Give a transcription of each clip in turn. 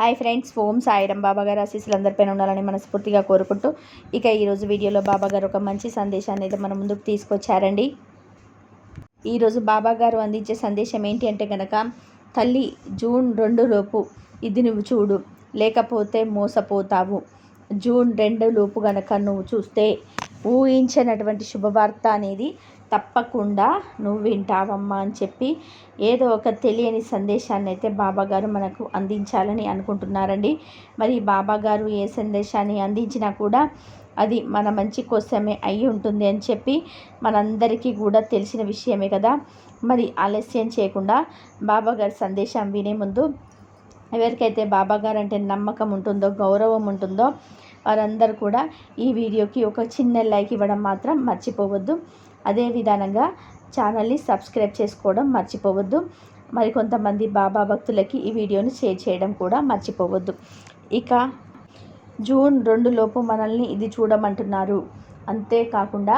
Hi friends Om Sairam Baba గారు ఆశీస్సులు అందరిపైన ఉండాలని మనస్ఫూర్తిగా కోరుకుంటూ ఇక ఈరోజు వీడియోలో బాబా గారు ఒక మంచి సందేశాన్ని అయితే మన ముందుకు తీసుకొచ్చారండి. ఈరోజు బాబా గారు అందించే సందేశం ఏంటి అంటే కనుక తల్లి జూన్ రెండు లోపు ఇది నువ్వు చూడు లేకపోతే మోసపోతావు. జూన్ రెండు లోపు గనక నువ్వు చూస్తే ఊహించినటువంటి శుభవార్త అనేది తప్పకుండా నువ్వు వింటావమ్మా అని చెప్పి ఏదో ఒక తెలియని సందేశాన్ని అయితే బాబాగారు మనకు అందించాలని అనుకుంటున్నారండి. మరి బాబాగారు ఏ సందేశాన్ని అందించినా కూడా అది మన మంచి కోసమే అయి ఉంటుంది అని చెప్పి మనందరికీ కూడా తెలిసిన విషయమే కదా. మరి ఆలస్యం చేయకుండా బాబాగారి సందేశం వినే ముందు ఎవరికైతే బాబాగారు అంటే నమ్మకం ఉంటుందో గౌరవం ఉంటుందో వారందరూ కూడా ఈ వీడియోకి ఒక చిన్న లైక్ ఇవ్వడం మాత్రం మర్చిపోవద్దు. అదే విధానంగా ఛానల్ని సబ్స్క్రైబ్ చేసుకోవడం మర్చిపోవద్దు. మరి కొంతమంది బాబా భక్తులకి ఈ వీడియోని షేర్ చేయడం కూడా మర్చిపోవద్దు. ఇక జూన్ రెండు లోపు మనల్ని ఇది చూడమంటున్నారు. అంతేకాకుండా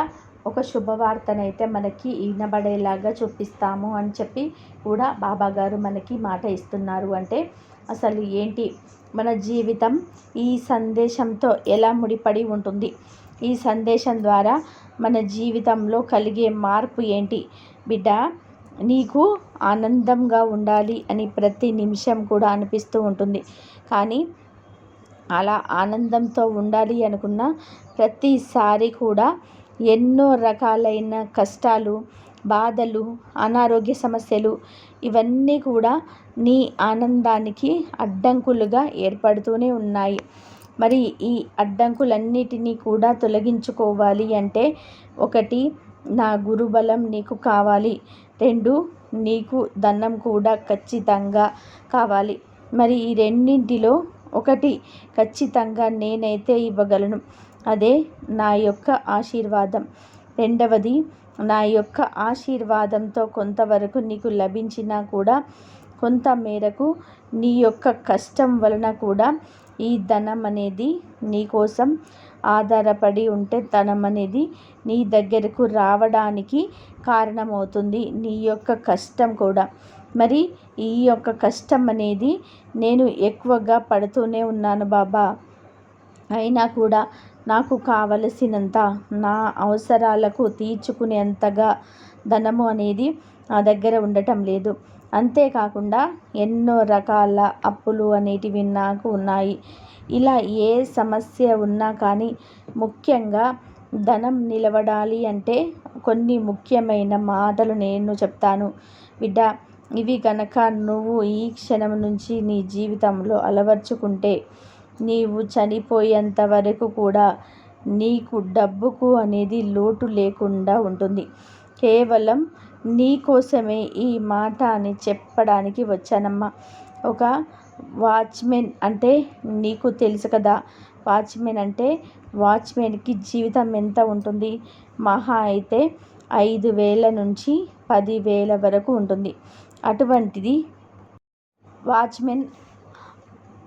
ఒక శుభవార్తనైతే మనకి వినబడేలాగా చూపిస్తాము అని చెప్పి కూడా బాబా గారు మనకి మాట ఇస్తున్నారు. అంటే అసలు ఏంటి? మన జీవితం ఈ సందేశంతో ఎలా ముడిపడి ఉంటుంది? ఈ సందేశం ద్వారా మన జీవితంలో కలిగే మార్పు ఏంటి? బిడ్డ నీకు ఆనందంగా ఉండాలి అని ప్రతి నిమిషం కూడా అనిపిస్తూ ఉంటుంది. కానీ అలా ఆనందంతో ఉండాలి అనుకున్న ప్రతిసారి కూడా ఎన్నో రకాలైన కష్టాలు బాధలు అనారోగ్య సమస్యలు ఇవన్నీ కూడా నీ ఆనందానికి అడ్డంకులుగా ఏర్పడుతూనే ఉన్నాయి. మరి ఈ అడ్డంకులన్నిటినీ కూడా తొలగించుకోవాలి అంటే ఒకటి నా గురుబలం నీకు కావాలి. రెండు నీకు ధనం కూడా ఖచ్చితంగా కావాలి. మరి ఈ రెండింటిలో ఒకటి ఖచ్చితంగా నేనైతే ఇవ్వగలను. అదే నా యొక్క ఆశీర్వాదం. రెండవది నా యొక్క ఆశీర్వాదంతో కొంతవరకు నీకు లభించినా కూడా కొంత మేరకు నీ యొక్క కష్టం వలన కూడా ఈ ధనం అనేది నీ కోసం ఆధారపడి ఉంటే ధనం అనేది నీ దగ్గరకు రావడానికి కారణమవుతుంది. నీ యొక్క కష్టం కూడా. మరి ఈ యొక్క కష్టం అనేది నేను ఎక్కువగా పడుతూనే ఉన్నాను బాబా. అయినా కూడా నాకు కావలసినంత నా అవసరాలకు తీర్చుకునేంతగా ధనము అనేది నా దగ్గర ఉండటం లేదు. అంతేకాకుండా ఎన్నో రకాల అప్పులు అనేటివి నాకు ఉన్నాయి. ఇలా ఏ సమస్య ఉన్నా కానీ ముఖ్యంగా ధనం నిలబడాలి అంటే కొన్ని ముఖ్యమైన మాటలు నేను చెప్తాను. బిడ్డ ఇవి కనుక నువ్వు ఈ క్షణం నుంచి నీ జీవితంలో అలవర్చుకుంటే నీవు చనిపోయేంత వరకు కూడా నీకు డబ్బుకు అనేది లోటు లేకుండా ఉంటుంది. కేవలం నీకోసమే ఈ మాట అని చెప్పడానికి వచ్చానమ్మా. ఒక వాచ్మెన్ అంటే నీకు తెలుసు కదా వాచ్మెన్ అంటే వాచ్మెన్కి జీవితం ఎంత ఉంటుంది? మహా అయితే ఐదు వేల నుంచి పదివేల వరకు ఉంటుంది. అటువంటిది వాచ్మెన్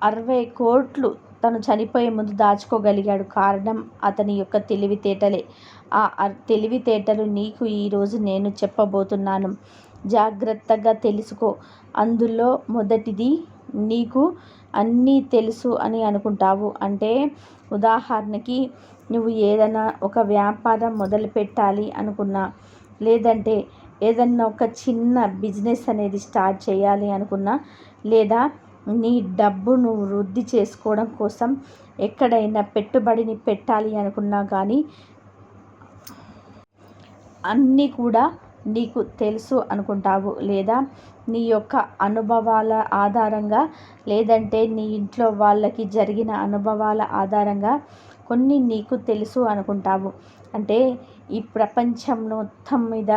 అరవై కోట్లు తను చనిపోయే ముందు దాచుకోగలిగాడు. కారణం అతని యొక్క తెలివితేటలే. ఆ తెలివితేటలు నీకు ఈరోజు నేను చెప్పబోతున్నాను. జాగ్రత్తగా తెలుసుకో. అందులో మొదటిది నీకు అన్నీ తెలుసు అని అనుకుంటావు. అంటే ఉదాహరణకి నువ్వు ఏదైనా ఒక వ్యాపారం మొదలు పెట్టాలి అనుకున్నా లేదంటే ఏదన్నా ఒక చిన్న బిజినెస్ అనేది స్టార్ట్ చేయాలి అనుకున్నా లేదా నీ డబ్బును వృద్ధి చేసుకోవడం కోసం ఎక్కడైనా పెట్టుబడిని పెట్టాలి అనుకున్నా కానీ అన్నీ కూడా నీకు తెలుసు అనుకుంటావు. లేదా నీ యొక్క అనుభవాల ఆధారంగా లేదంటే నీ ఇంట్లో వాళ్ళకి జరిగిన అనుభవాల ఆధారంగా కొన్ని నీకు తెలుసు అనుకుంటావు. అంటే ఈ ప్రపంచం మొత్తం మీద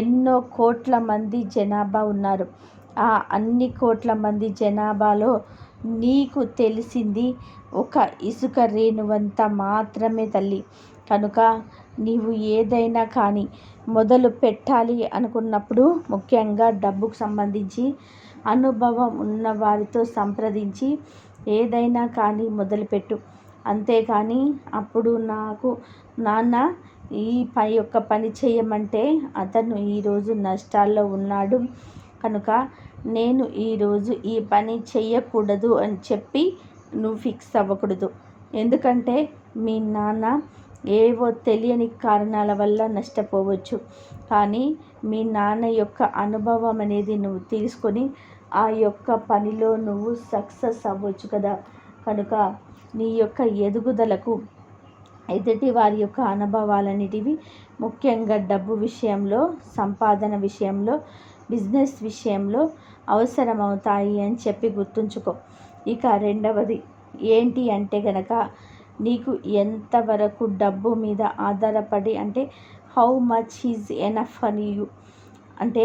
ఎన్నో కోట్ల మంది జనాభా ఉన్నారు. ఆ అన్ని కోట్ల మంది జనాభాలో నీకు తెలిసింది ఒక ఇసుక రేణువంత మాత్రమే తల్లి. కనుక నీవు ఏదైనా కానీ మొదలు పెట్టాలి అనుకున్నప్పుడు ముఖ్యంగా డబ్బుకు సంబంధించి అనుభవం ఉన్న వారితో సంప్రదించి ఏదైనా కానీ మొదలుపెట్టు. అంతేకాని అప్పుడు నాకు నాన్న ఈ పై యొక్క పని చేయమంటే అతను ఈరోజు నష్టాల్లో ఉన్నాడు. కనుక నేను ఈరోజు ఈ పని చెయ్యకూడదు అని చెప్పి నువ్వు ఫిక్స్ అవ్వకూడదు. ఎందుకంటే మీ నాన్న ఏవో తెలియని కారణాల వల్ల నష్టపోవచ్చు. కానీ మీ నాన్న యొక్క అనుభవం అనేది నువ్వు తీసుకొని ఆ యొక్క పనిలో నువ్వు సక్సెస్ అవ్వచ్చు కదా. కనుక నీ యొక్క ఎదుగుదలకు ఎదుటి వారి యొక్క అనుభవాలన్నిటివి ముఖ్యంగా డబ్బు విషయంలో సంపాదన విషయంలో బిజినెస్ విషయంలో అవసరమవుతాయి అని చెప్పి గుర్తుంచుకో. ఇక రెండవది ఏంటి అంటే గనక నీకు ఎంతవరకు డబ్బు మీద ఆధారపడి అంటే హౌ మచ్ ఈజ్ ఎనఫ్ అని యూ? అంటే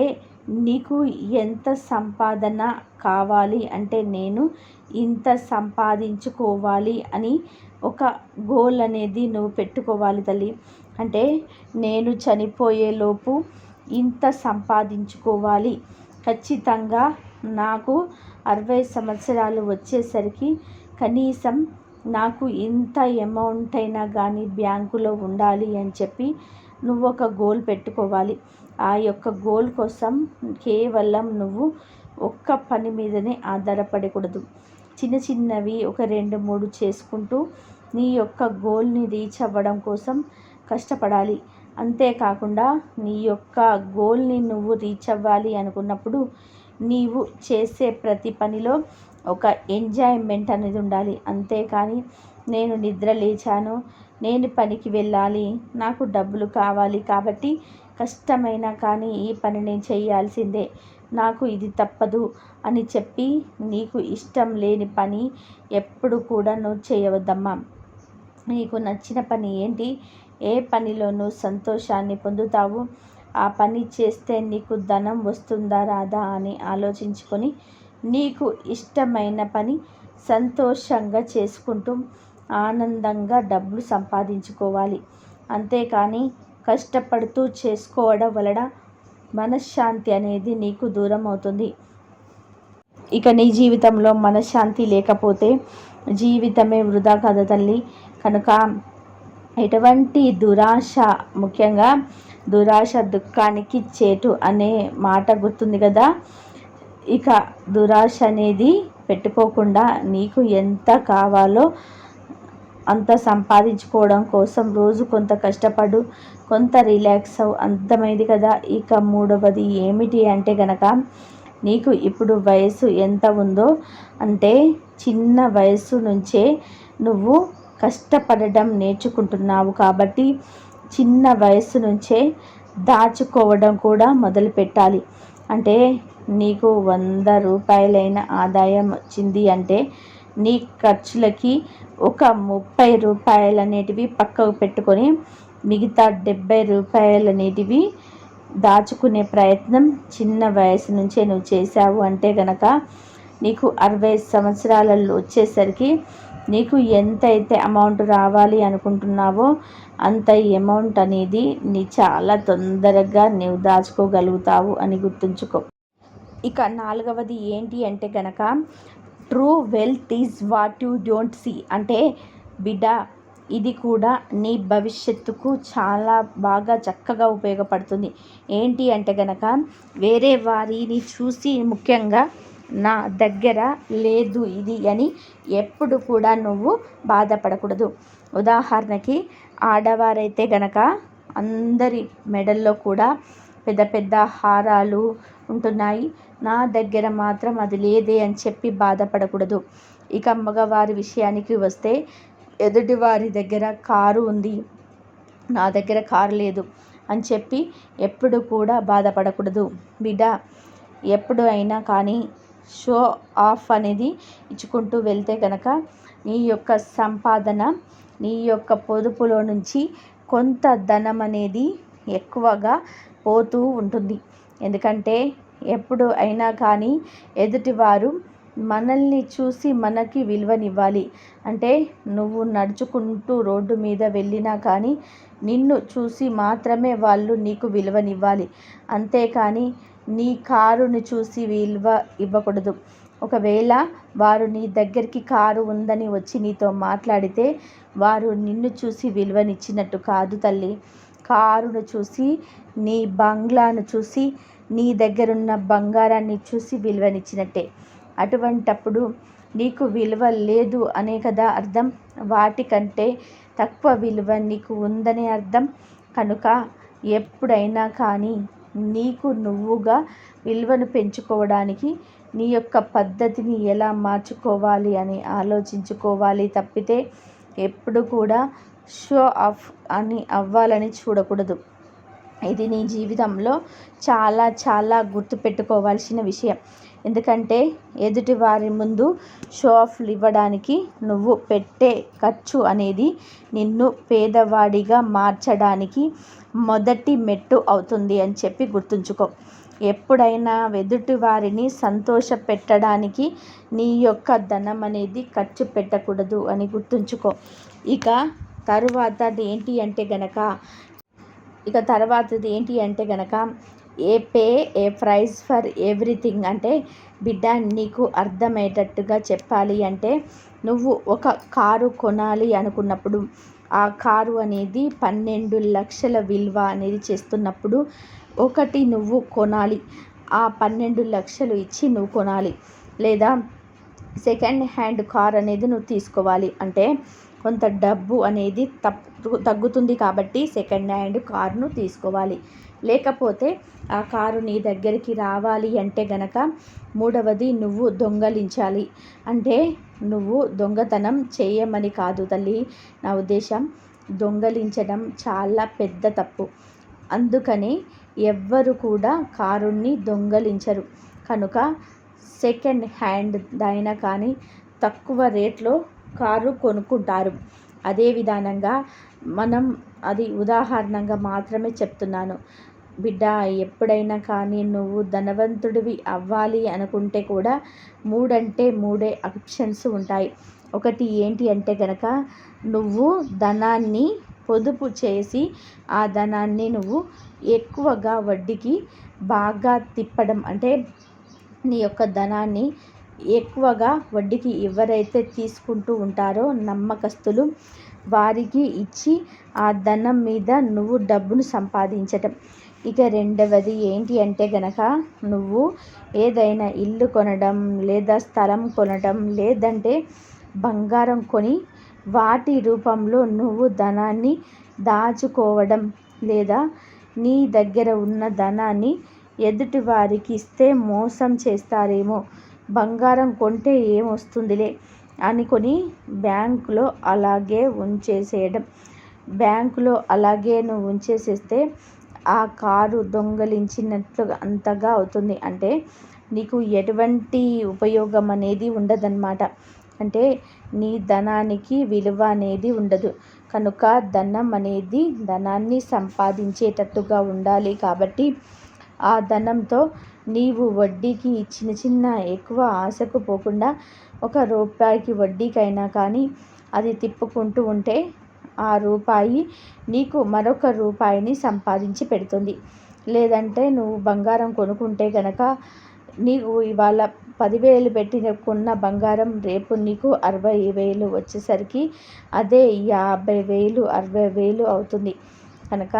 నీకు ఎంత సంపాదన కావాలి అంటే నేను ఇంత సంపాదించుకోవాలి అని ఒక గోల్ అనేది నువ్వు పెట్టుకోవాలి తల్లి. అంటే నేను చనిపోయేలోపు ఇంత సంపాదించుకోవాలి. ఖచ్చితంగా నాకు అరవై సంవత్సరాలు వచ్చేసరికి కనీసం నాకు ఇంత అమౌంట్ అయినా కానీ బ్యాంకులో ఉండాలి అని చెప్పి నువ్వు ఒక గోల్ పెట్టుకోవాలి. ఆ యొక్క గోల్ కోసం కేవలం నువ్వు ఒక్క పని మీదనే ఆధారపడకూడదు. చిన్న చిన్నవి ఒక రెండు మూడు చేసుకుంటూ నీ యొక్క గోల్ని రీచ్ అవ్వడం కోసం కష్టపడాలి. అంతేకాకుండా నీ యొక్క గోల్ని నువ్వు రీచ్ అవ్వాలి అనుకున్నప్పుడు నీవు చేసే ప్రతి పనిలో ఒక ఎంజాయ్మెంట్ అనేది ఉండాలి. అంతేకాని నేను నిద్ర లేచాను నేను పనికి వెళ్ళాలి నాకు డబ్బులు కావాలి కాబట్టి కష్టమైనా కానీ ఈ పని నేను చేయాల్సిందే. నాకు ఇది తప్పదు అని చెప్పి నీకు ఇష్టం లేని పని ఎప్పుడు కూడా నువ్వు చేయవద్దమ్మా. నీకు నచ్చిన పని ఏంటి? ఏ పనిలోనూ సంతోషాన్ని పొందుతావు? ఆ పని చేస్తే నీకు ధనం వస్తుందా రాదా అని ఆలోచించుకొని నీకు ఇష్టమైన పని సంతోషంగా చేసుకుంటూ ఆనందంగా డబ్బులు సంపాదించుకోవాలి. అంతేకాని కష్టపడుతూ చేసుకోవడం వలన మనశ్శాంతి అనేది నీకు దూరం అవుతుంది. ఇక నీ జీవితంలో మనశ్శాంతి లేకపోతే జీవితమే వృధా కదా తల్లి. కనుక ఎటువంటి దురాశ ముఖ్యంగా దురాశ దుఃఖానికి చేటు అనే మాట గుర్తుంది కదా? ఇక దురాశ అనేది పెట్టుకోకుండా నీకు ఎంత కావాలో అంత సంపాదించుకోవడం కోసం రోజు కొంత కష్టపడు కొంత రిలాక్స్ అవు అర్థమైంది కదా? ఇక మూడవది ఏమిటి అంటే గనక నీకు ఇప్పుడు వయసు ఎంత ఉందో అంటే చిన్న వయసు నుంచే నువ్వు కష్టపడడం నేర్చుకుంటున్నావు కాబట్టి చిన్న వయసు నుంచే దాచుకోవడం కూడా మొదలు పెట్టాలి అంటే నీకు వంద రూపాయలైన ఆదాయం వచ్చింది అంటే నీ ఖర్చులకి ఒక ముప్పై రూపాయలు అనేటివి పక్కకు పెట్టుకొని మిగతా డెబ్బై రూపాయలు అనేటివి దాచుకునే ప్రయత్నం చిన్న వయసు నుంచే నువ్వు చేసావు అంటే గనక నీకు అరవై సంవత్సరాలలో వచ్చేసరికి నీకు ఎంతైతే అమౌంట్ రావాలి అనుకుంటున్నావో అంత అమౌంట్ అనేది నీ చాలా తొందరగా నువ్వు దాచుకోగలుగుతావు అని గుర్తుంచుకో. ఇక నాలుగవది ఏంటి అంటే కనుక true wealth is what you don't see అంటే బిడ్డ ఇది కూడా నీ భవిష్యత్తుకు చాలా బాగా చక్కగా ఉపయోగపడుతుంది. ఏంటి అంటే కనుక వేరే వారిని చూసి ముఖ్యంగా నా దగ్గర లేదు ఇది అని ఎప్పుడు కూడా నువ్వు బాధపడకూడదు. ఉదాహరణకి ఆడవారైతే గనక అందరి మెడల్లో కూడా పెద్ద పెద్ద హారాలు ఉంటున్నాయి. నా దగ్గర మాత్రం అది లేదే అని చెప్పి బాధపడకూడదు. ఇక మగవారి విషయానికి వస్తే ఎదుటివారి దగ్గర కారు ఉంది. నా దగ్గర కారు లేదు అని చెప్పి ఎప్పుడు కూడా బాధపడకూడదు. బిడ్డ ఎప్పుడు అయినా కానీ షో ఆఫ్ అనేది ఇచ్చుకుంటూ వెళ్తే కనుక నీ యొక్క సంపాదన నీ యొక్క పొదుపులో నుంచి కొంత ధనం అనేది ఎక్కువగా పోతూ ఉంటుంది. ఎందుకంటే ఎప్పుడు అయినా కానీ ఎదుటివారు మనల్ని చూసి మనకి విలువనివ్వాలి. అంటే నువ్వు నడుచుకుంటూ రోడ్డు మీద వెళ్ళినా కానీ నిన్ను చూసి మాత్రమే వాళ్ళు నీకు విలువనివ్వాలి. అంతేకాని నీ కారుని చూసి విలువ ఇవ్వకూడదు. ఒకవేళ వారు నీ దగ్గరికి కారు ఉందని వచ్చి నీతో మాట్లాడితే వారు నిన్ను చూసి విలువనిచ్చినట్టు కాదు తల్లి. కారును చూసి నీ బంగ్లాను చూసి నీ దగ్గరున్న బంగారాన్ని చూసి విలువనిచ్చినట్టే. అటువంటప్పుడు నీకు విలువ లేదు అనే కదా అర్థం? వాటికంటే తక్కువ విలువ నీకు ఉందనే అర్థం? కనుక ఎప్పుడైనా కానీ నీకు నువ్వుగా విలువను పెంచుకోవడానికి నీ యొక్క పద్ధతిని ఎలా మార్చుకోవాలి అని ఆలోచించుకోవాలి తప్పితే ఎప్పుడు కూడా షో ఆఫ్ అని అవ్వాలని చూడకూడదు. ఇది నీ జీవితంలో చాలా చాలా గుర్తుపెట్టుకోవాల్సిన విషయం. ఎందుకంటే ఎదుటి వారి ముందు షో ఆఫ్లు ఇవ్వడానికి నువ్వు పెట్టే ఖర్చు అనేది నిన్ను పేదవాడిగా మార్చడానికి మొదటి మెట్టు అవుతుంది అని చెప్పి గుర్తుంచుకో. ఎప్పుడైనా ఎదుటి వారిని సంతోష పెట్టడానికి నీ యొక్క ధనం అనేది ఖర్చు పెట్టకూడదు అని గుర్తుంచుకో. ఇక తరువాత ఏంటి అంటే గనక ఇక తర్వాతది ఏంటి అంటే గనక a pay a price for everything అంటే బిడ్డ నీకు అర్థమయ్యేటట్టుగా చెప్పాలి అంటే నువ్వు ఒక కారు కొనాలి అనుకున్నప్పుడు ఆ కారు అనేది పన్నెండు లక్షల విలువ అనేది చేస్తున్నప్పుడు ఒకటి నువ్వు కొనాలి. ఆ పన్నెండు లక్షలు ఇచ్చి నువ్వు కొనాలి. లేదా సెకండ్ హ్యాండ్ కార్ అనేది నువ్వు తీసుకోవాలి. అంటే కొంత డబ్బు అనేది తప్పు తగ్గుతుంది కాబట్టి సెకండ్ హ్యాండ్ కార్ను తీసుకోవాలి. లేకపోతే ఆ కారు నీ దగ్గరికి రావాలి అంటే గనక మూడవది నువ్వు దొంగలించాలి. అంటే నువ్వు దొంగతనం చేయమని కాదు తల్లి. నా ఉద్దేశం దొంగలించడం చాలా పెద్ద తప్పు. అందుకని ఎవ్వరు కూడా కారుని దొంగలించరు. కనుక సెకండ్ హ్యాండ్ అయినా కానీ తక్కువ రేట్లో కారు కొనుక్కుంటారు. అదే విధానంగా మనం అది ఉదాహరణంగా మాత్రమే చెప్తున్నాను. బిడ్డ ఎప్పుడైనా కానీ నువ్వు ధనవంతుడివి అవ్వాలి అనుకుంటే కూడా మూడంటే మూడే ఆప్షన్స్ ఉంటాయి. ఒకటి ఏంటి అంటే కనుక నువ్వు ధనాన్ని పొదుపు చేసి ఆ ధనాన్ని నువ్వు ఎక్కువగా వడ్డీకి బాగా తిప్పడం అంటే నీ యొక్క ధనాన్ని ఎక్కువగా వడ్డీకి ఎవరైతే తీసుకుంటూ ఉంటారో నమ్మకస్తులు వారికి ఇచ్చి ఆ ధనం మీద నువ్వు డబ్బును సంపాదించటం. ఇక రెండవది ఏంటి అంటే గనక నువ్వు ఏదైనా ఇల్లు కొనడం లేదా స్థలం కొనడం లేదంటే బంగారం కొని వాటి రూపంలో నువ్వు ధనాన్ని దాచుకోవడం లేదా నీ దగ్గర ఉన్న ధనాన్ని ఎదుటి వారికి ఇస్తే మోసం చేస్తారేమో. బంగారం కొంటే ఏమొస్తుందిలే అనుకొని బ్యాంకులో అలాగే ఉంచేసేయడం. బ్యాంకులో అలాగే నువ్వు ఉంచేసేస్తే ఆ కారు దొంగలించినట్లుగా అంతగా అవుతుంది. అంటే నీకు ఎటువంటి ఉపయోగం అనేది ఉండదన్నమాట. అంటే నీ ధనానికి విలువ అనేది ఉండదు. కనుక ధనం అనేది ధనాన్ని సంపాదించేటట్టుగా ఉండాలి కాబట్టి ఆ ధనంతో నీవు వడ్డీకి చిన్న చిన్న ఎక్కువ ఆశకు పోకుండా ఒక రూపాయికి వడ్డీకైనా కానీ అది తిప్పుకుంటూ ఉంటే ఆ రూపాయి నీకు మరొక రూపాయిని సంపాదించి పెడుతుంది. లేదంటే నువ్వు బంగారం కొనుక్కుంటే కనుక నీకు ఇవాళ పదివేలు పెట్టినకున్న బంగారం రేపు నీకు అరవై వేలు వచ్చేసరికి అదే యాభై వేలు అరవై వేలు అవుతుంది. కనుక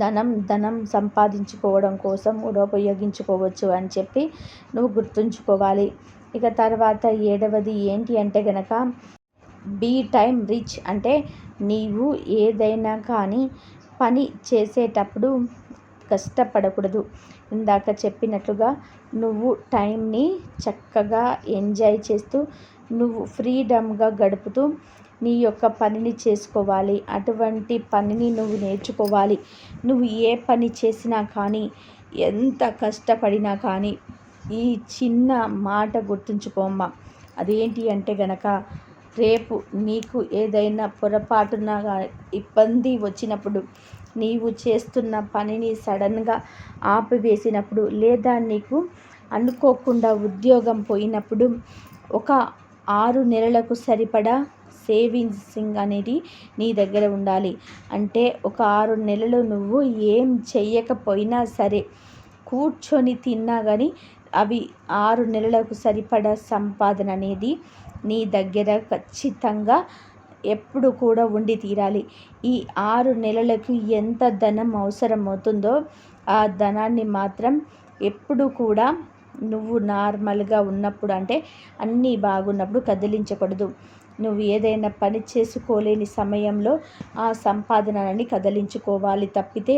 ధనం ధనం సంపాదించుకోవడం కోసం కూడా ఉపయోగించుకోవచ్చు అని చెప్పి నువ్వు గుర్తుంచుకోవాలి. ఇక తర్వాత ఏడవది ఏంటి అంటే గనక బీ టైం రిచ్ అంటే నీవు ఏదైనా కానీ పని చేసేటప్పుడు కష్టపడకూడదు. ఇందాక చెప్పినట్లుగా నువ్వు టైంని చక్కగా ఎంజాయ్ చేస్తూ నువ్వు ఫ్రీడమ్గా గడుపుతూ నీ యొక్క పనిని చేసుకోవాలి. అటువంటి పనిని నువ్వు నేర్చుకోవాలి. నువ్వు ఏ పని చేసినా కానీ ఎంత కష్టపడినా కానీ ఈ చిన్న మాట గుర్తుంచుకోమ్మా. అదేంటి అంటే గనక రేపు నీకు ఏదైనా పొరపాటున ఇబ్బంది వచ్చినప్పుడు నీవు చేస్తున్న పనిని సడన్గా ఆపివేసినప్పుడు లేదా నీకు అనుకోకుండా ఉద్యోగం పోయినప్పుడు ఒక ఆరు నెలలకు సరిపడా సేవింగ్సింగ్ అనేది నీ దగ్గర ఉండాలి. అంటే ఒక ఆరు నెలలు నువ్వు ఏం చెయ్యకపోయినా సరే కూర్చొని తిన్నా కానీ అవి ఆరు నెలలకు సరిపడా సంపాదన అనేది నీ దగ్గర ఖచ్చితంగా ఎప్పుడు కూడా ఉండి తీరాలి. ఈ ఆరు నెలలకు ఎంత ధనం అవసరం అవుతుందో ఆ ధనాన్ని మాత్రం ఎప్పుడు కూడా నువ్వు నార్మల్గా ఉన్నప్పుడు అంటే అన్నీ బాగున్నప్పుడు కదిలించకూడదు. నువ్వు ఏదైనా పని చేసుకోలేని సమయంలో ఆ సంపాదనని కదిలించుకోవాలి తప్పితే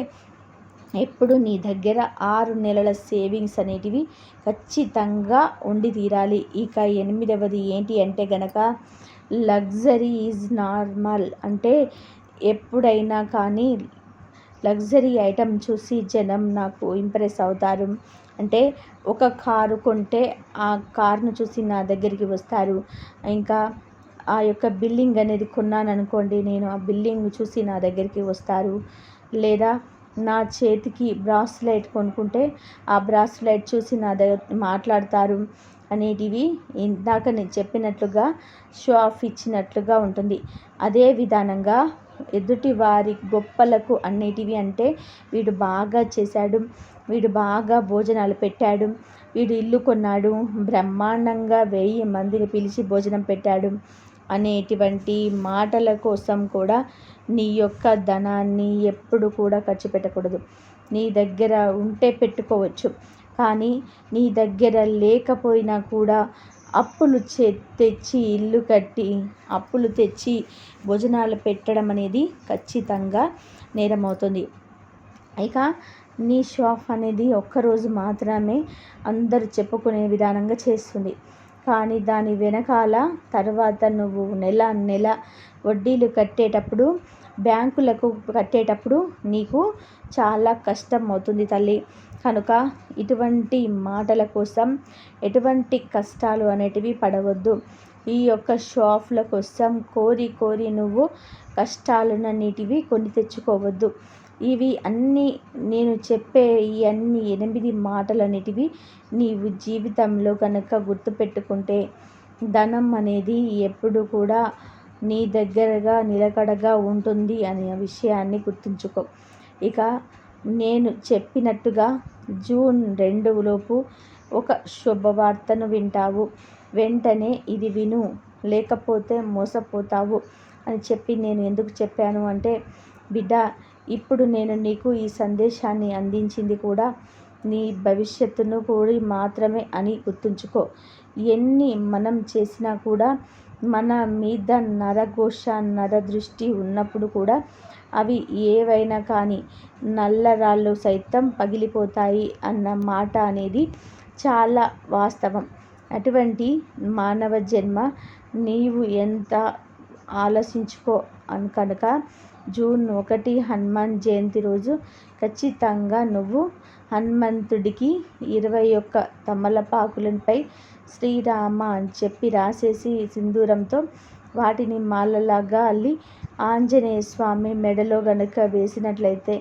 ఎప్పుడు నీ దగ్గర ఆరు నెలల సేవింగ్స్ అనేటివి ఖచ్చితంగా ఉండి తీరాలి. ఇక ఎనిమిదవది ఏంటి అంటే గనక లగ్జరీ ఈజ్ నార్మల్ అంటే ఎప్పుడైనా కానీ లగ్జరీ ఐటమ్ చూసి జనం నాకు ఇంప్రెస్ అవుతారు. అంటే ఒక కారు కొంటే ఆ కార్ను చూసి నా దగ్గరికి వస్తారు. ఇంకా ఆ యొక్క బిల్లింగ్ అనేది కొన్నాను అనుకోండి నేను ఆ బిల్లింగ్ చూసి నా దగ్గరికి వస్తారు. లేదా నా చేతికి బ్రాస్లైట్ కొనుక్కుంటే ఆ బ్రాస్లైట్ చూసి నా దగ్గర మాట్లాడతారు అనేటివి ఇందాక నేను చెప్పినట్లుగా షో ఆఫ్ ఇచ్చినట్లుగా ఉంటుంది. అదే విధానంగా ఎదుటి వారి గొప్పలకు అన్నిటివి అంటే వీడు బాగా చేశాడు వీడు బాగా భోజనాలు పెట్టాడు వీడు ఇల్లు కొన్నాడు బ్రహ్మాండంగా వెయ్యి మందిని పిలిచి భోజనం పెట్టాడు అనేటువంటి మాటల కోసం కూడా నీ యొక్క ధనాన్ని ఎప్పుడు కూడా ఖర్చు పెట్టకూడదు. నీ దగ్గర ఉంటే పెట్టుకోవచ్చు. కానీ నీ దగ్గర లేకపోయినా కూడా అప్పులు చే తెచ్చి ఇల్లు కట్టి అప్పులు తెచ్చి భోజనాలు పెట్టడం అనేది ఖచ్చితంగా నేరమవుతుంది. ఇక నీ షాప్ అనేది ఒక్కరోజు మాత్రమే అందరు చెప్పుకునే విధానంగా చేస్తుంది. కానీ దాని వెనకాల తర్వాత నువ్వు నెల నెల వడ్డీలు కట్టేటప్పుడు బ్యాంకులకు కట్టేటప్పుడు నీకు చాలా కష్టం అవుతుంది తల్లి. కనుక ఇటువంటి మాటల కోసం ఎటువంటి కష్టాలు అనేటివి పడవద్దు. ఈ యొక్క షాప్ల కోసం కోరి కోరి నువ్వు కష్టాలన్నిటివి కొని తెచ్చుకోవద్దు. ఇవి అన్నీ నేను చెప్పే ఈ అన్ని ఎనిమిది మాటలు అనేటివి నీవు జీవితంలో కనుక గుర్తుపెట్టుకుంటే ధనం అనేది ఎప్పుడు కూడా నీ దగ్గరగా నిలకడగా ఉంటుంది అనే విషయాన్ని గుర్తుంచుకో. ఇక నేను చెప్పినట్టుగా జూన్ రెండులోపు ఒక శుభవార్తను వింటావు. వెంటనే ఇది విను లేకపోతే మోసపోతావు అని చెప్పి నేను ఎందుకు చెప్పాను అంటే బిడ్డ ఇప్పుడు నేను నీకు ఈ సందేశాన్ని అందించింది కూడా నీ భవిష్యత్తును కూడి మాత్రమే అని గుర్తుంచుకో. ఎన్ని మనం చేసినా కూడా మన మీద నరఘోష నరదృష్టి ఉన్నప్పుడు కూడా అవి ఏవైనా కానీ నల్లరాళ్ళు సైతం పగిలిపోతాయి అన్న మాట అనేది చాలా వాస్తవం. అటువంటి మానవ జన్మ నీవు ఎంత ఆలోచించుకో అని కనుక జూన్ ఒకటి హనుమాన్ జయంతి రోజు ఖచ్చితంగా నువ్వు హనుమంతుడికి ఇరవై ఒక్క తమలపాకులపై శ్రీరామ అని చెప్పి రాసేసి సింధూరంతో వాటిని మాలలాగా అల్లి ఆంజనేయ స్వామి మెడలో గనుక వేసినట్లయితే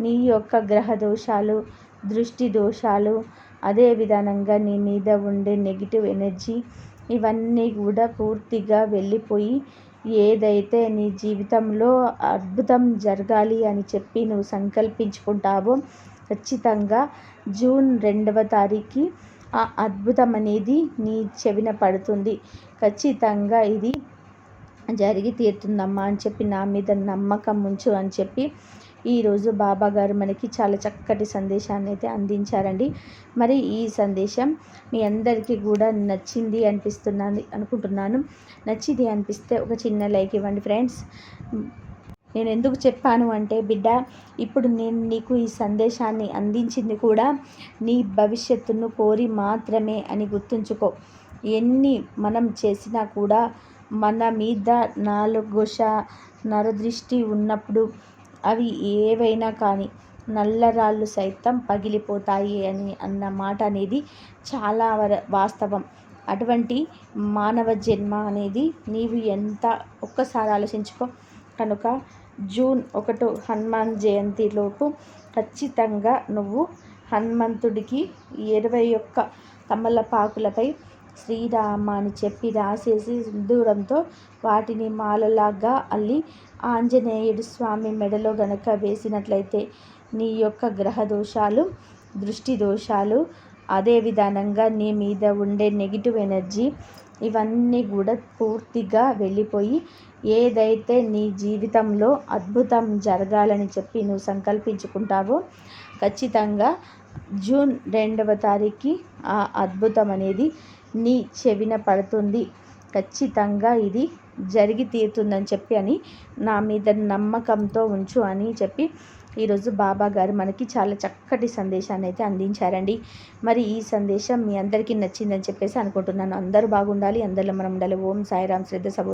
నీ యొక్క గ్రహ దోషాలు దృష్టి దోషాలు అదే విధానంగా నీ మీద ఉండే నెగిటివ్ ఎనర్జీ ఇవన్నీ కూడా పూర్తిగా వెళ్ళిపోయి ఏదైతే నీ జీవితంలో అద్భుతం జరగాలి అని చెప్పి నువ్వు సంకల్పించుకుంటావో ఖచ్చితంగా జూన్ రెండవ తారీఖు ఆ అద్భుతం అనేది నీ చెవిన పడుతుంది. ఖచ్చితంగా ఇది జరిగి తీరుతుందమ్మా అని చెప్పి నా మీద నమ్మకం ఉంచు అని చెప్పి ఈరోజు బాబా గారు మనకి చాలా చక్కటి సందేశాన్ని అయితే అందించారండి. మరి ఈ సందేశం మీ అందరికీ కూడా నచ్చింది అనిపిస్తున్నది అనుకుంటున్నాను. నచ్చింది అనిపిస్తే ఒక చిన్న లైక్ ఇవ్వండి ఫ్రెండ్స్. నేను ఎందుకు చెప్పాను అంటే బిడ్డ ఇప్పుడు నేను నీకు ఈ సందేశాన్ని అందించింది కూడా నీ భవిష్యత్తును కోరి మాత్రమే అని గుర్తుంచుకో. ఎన్ని మనం చేసినా కూడా మన మీద నాలుగుష నరదృష్టి ఉన్నప్పుడు అవి ఏవైనా కానీ నల్లరాళ్ళు సైతం పగిలిపోతాయి అని అన్న మాట అనేది చాలా వాస్తవం. అటువంటి మానవ జన్మ అనేది నీవు ఎంత ఒక్కసారి ఆలోచించుకో. కనుక జూన్ ఒకటో హనుమాన్ జయంతిలోపు ఖచ్చితంగా నువ్వు హనుమంతుడికి ఇరవై ఒక్క తమలపాకులపై శ్రీరామ అని చెప్పి రాసేసి దూరంతో వాటిని మాలలాగా అల్లి ఆంజనేయుడు స్వామి మెడలో గనక వేసినట్లయితే నీ యొక్క గ్రహ దోషాలు దృష్టి దోషాలు అదే విధానంగా నీ మీద ఉండే నెగిటివ్ ఎనర్జీ ఇవన్నీ కూడా పూర్తిగా వెళ్ళిపోయి ఏదైతే నీ జీవితంలో అద్భుతం జరగాలని చెప్పి నువ్వు సంకల్పించుకుంటావో ఖచ్చితంగా జూన్ రెండవ తారీఖుకి ఆ అద్భుతం అనేది నీ చెవిన పడుతుంది. ఖచ్చితంగా ఇది జరిగి తీరుతుందని చెప్పి అని నా మీద నమ్మకంతో ఉంచు అని చెప్పి ఈరోజు బాబా గారు మనకి చాలా చక్కటి సందేశాన్ని అయితే అందించారండి. మరి ఈ సందేశం మీ అందరికీ నచ్చిందని చెప్పేసి అనుకుంటున్నాను. అందరూ బాగుండాలి అందరిలో మనం ఉండాలి. ఓం సాయిరామ్ శ్రద్ధ సబు